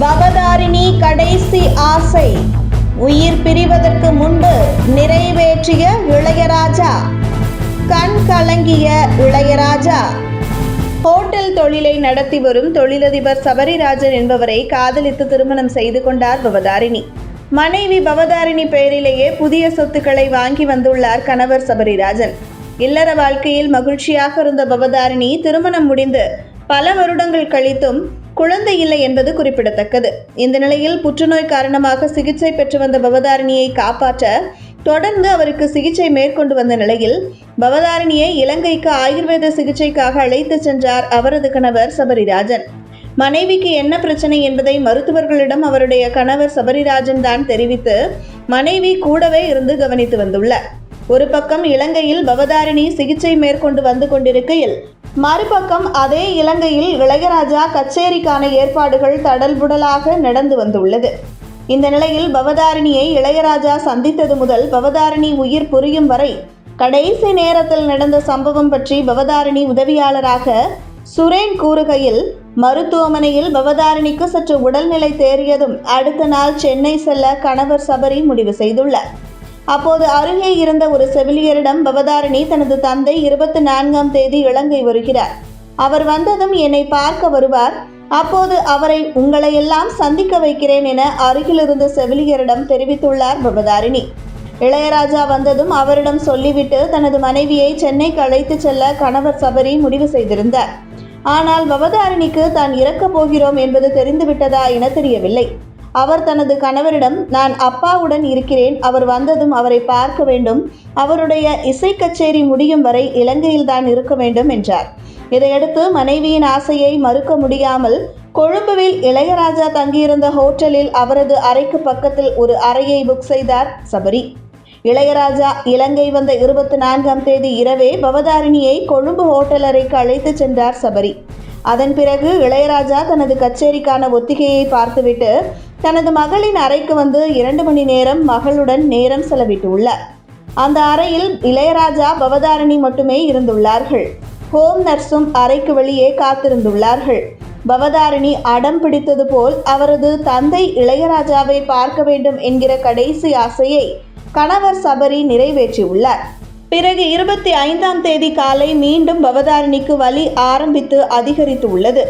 பவதாரிணி கடைசி ஆசை. உயிர் பிரிவதற்கு முன்பு நிறைவேற்றிய இளையராஜா. கண் கலங்கிய இளையராஜா. ஹோட்டல் தொழிலை நடத்தி வரும் தொழிலதிபர் சபரிராஜன் என்பவரை காதலித்து திருமணம் செய்து கொண்டார் பவதாரிணி. மனைவி பவதாரிணி பெயரிலேயே புதிய சொத்துக்களை வாங்கி வந்துள்ளார் கணவர் சபரிராஜன். இல்லற வாழ்க்கையில் மகிழ்ச்சியாக இருந்த பவதாரிணி திருமணம் முடிந்து பல வருடங்கள் கழித்தும் குழந்தை இல்லை என்பது குறிப்பிடத்தக்கது. இந்த நிலையில் புற்றுநோய் காரணமாக சிகிச்சை பெற்று வந்த பவதாரிணியை காப்பாற்ற தொடர்ந்து அவருக்கு சிகிச்சை மேற்கொண்டு வந்த நிலையில் பவதாரிணியை இலங்கைக்கு ஆயுர்வேத சிகிச்சைக்காக அழைத்து சென்றார் அவரது கணவர் சபரிராஜன். மனைவிக்கு என்ன பிரச்சனை என்பதை மருத்துவர்களிடம் அவருடைய கணவர் சபரிராஜன் தான் தெரிவித்து மனைவி கூடவே இருந்து கவனித்து வந்துள்ளார். ஒரு பக்கம் இலங்கையில் பவதாரிணி சிகிச்சை மேற்கொண்டு வந்து கொண்டிருக்கையில் மறுபக்கம் அதே இலங்கையில் இளையராஜா கச்சேரிக்கான ஏற்பாடுகள் தடல்புடலாக நடந்து வந்துள்ளது. இந்த நிலையில் பவதாரிணியை இளையராஜா சந்தித்தது முதல் பவதாரிணி உயிர் புரியும் வரை கடைசி நேரத்தில் நடந்த சம்பவம் பற்றி பவதாரிணி உதவியாளராக சுரேன் கூறுகையில் மருத்துவமனையில் பவதாரிணிக்கு சற்று உடல்நிலை தேறியதும் அடுத்த நாள் சென்னை செல்ல கணவர் சபரி முடிவு செய்துள்ளார். அப்போது அருகே இருந்த ஒரு செவிலியரிடம் பவதாரிணி தனது தந்தை இருபத்தி நான்காம் தேதி இலங்கை வருகிறார். அவர் வந்ததும் என்னை பார்க்க வருவார். அப்போது அவரை உங்களையெல்லாம் சந்திக்க வைக்கிறேன் என அருகிலிருந்த செவிலியரிடம் தெரிவித்துள்ளார் பவதாரிணி. இளையராஜா வந்ததும் அவரிடம் சொல்லிவிட்டு தனது மனைவியை சென்னைக்கு அழைத்து செல்ல கணவர் சபரி முடிவு செய்திருந்தார். ஆனால் பவதாரிணிக்கு தான் இறக்கப் போகிறோம் என்பது தெரிந்துவிட்டதா என தெரியவில்லை. அவர் தனது கணவரிடம் நான் அப்பாவுடன் இருக்கிறேன். அவர் வந்ததும் அவரை பார்க்க வேண்டும். அவருடைய இசை கச்சேரி முடியும் வரை இலங்கையில் தான் இருக்க வேண்டும் என்றார். இதையடுத்து மனைவியின் ஆசையை மறுக்க முடியாமல் கொழும்புவில் இளையராஜா தங்கியிருந்த ஹோட்டலில் அவரது அறைக்கு பக்கத்தில் ஒரு அறையை புக் செய்தார் சபரி. இளையராஜா இலங்கை வந்த இருபத்தி நான்காம் தேதி இரவே பவதாரிணியை கொழும்பு ஹோட்டல் அறைக்கு அழைத்துச் சென்றார் சபரி. அதன் பிறகு இளையராஜா தனது கச்சேரிக்கான ஒத்திகையை பார்த்துவிட்டு தனது மகளின் அறைக்கு வந்து இரண்டு மணி நேரம் மகளுடன் நேரம் செலவிட்டுள்ளார். அந்த அறையில் இளையராஜா பவதாரிணி மட்டுமே இருந்துள்ளார்கள். ஹோம் நர்ஸும் அறைக்கு வெளியே காத்திருந்துள்ளார்கள். பவதாரிணி அடம் பிடித்தது போல் அவரது தந்தை இளையராஜாவை பார்க்க வேண்டும் என்கிற கடைசி ஆசையை கணவர் சபரி நிறைவேற்றியுள்ளார். பிறகு இருபத்தி ஐந்தாம் தேதி காலை மீண்டும் பவதாரிணிக்கு வலி ஆரம்பித்து அதிகரித்து உள்ளது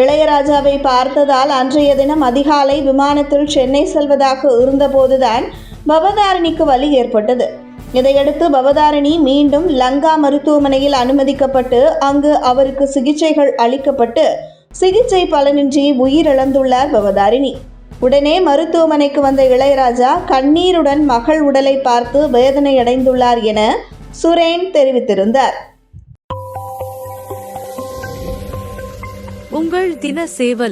இளையராஜாவை பார்த்ததால் அன்றைய தினம் அதிகாலை விமானத்தில் சென்னை செல்வதாக இருந்தபோதுதான் பவதாரிணிக்கு வலி ஏற்பட்டது. இதையடுத்து பவதாரிணி மீண்டும் லங்கா மருத்துவமனையில் அனுமதிக்கப்பட்டு அங்கு அவருக்கு சிகிச்சைகள் அளிக்கப்பட்டு சிகிச்சை பலனின்றி உயிரிழந்துள்ளார் பவதாரிணி. உடனே மருத்துவமனைக்கு வந்த இளையராஜா கண்ணீருடன் மகள் உடலை பார்த்து வேதனை அடைந்துள்ளார் என சுரேன் தெரிவித்திருந்தார். உங்கள் தின சேவல்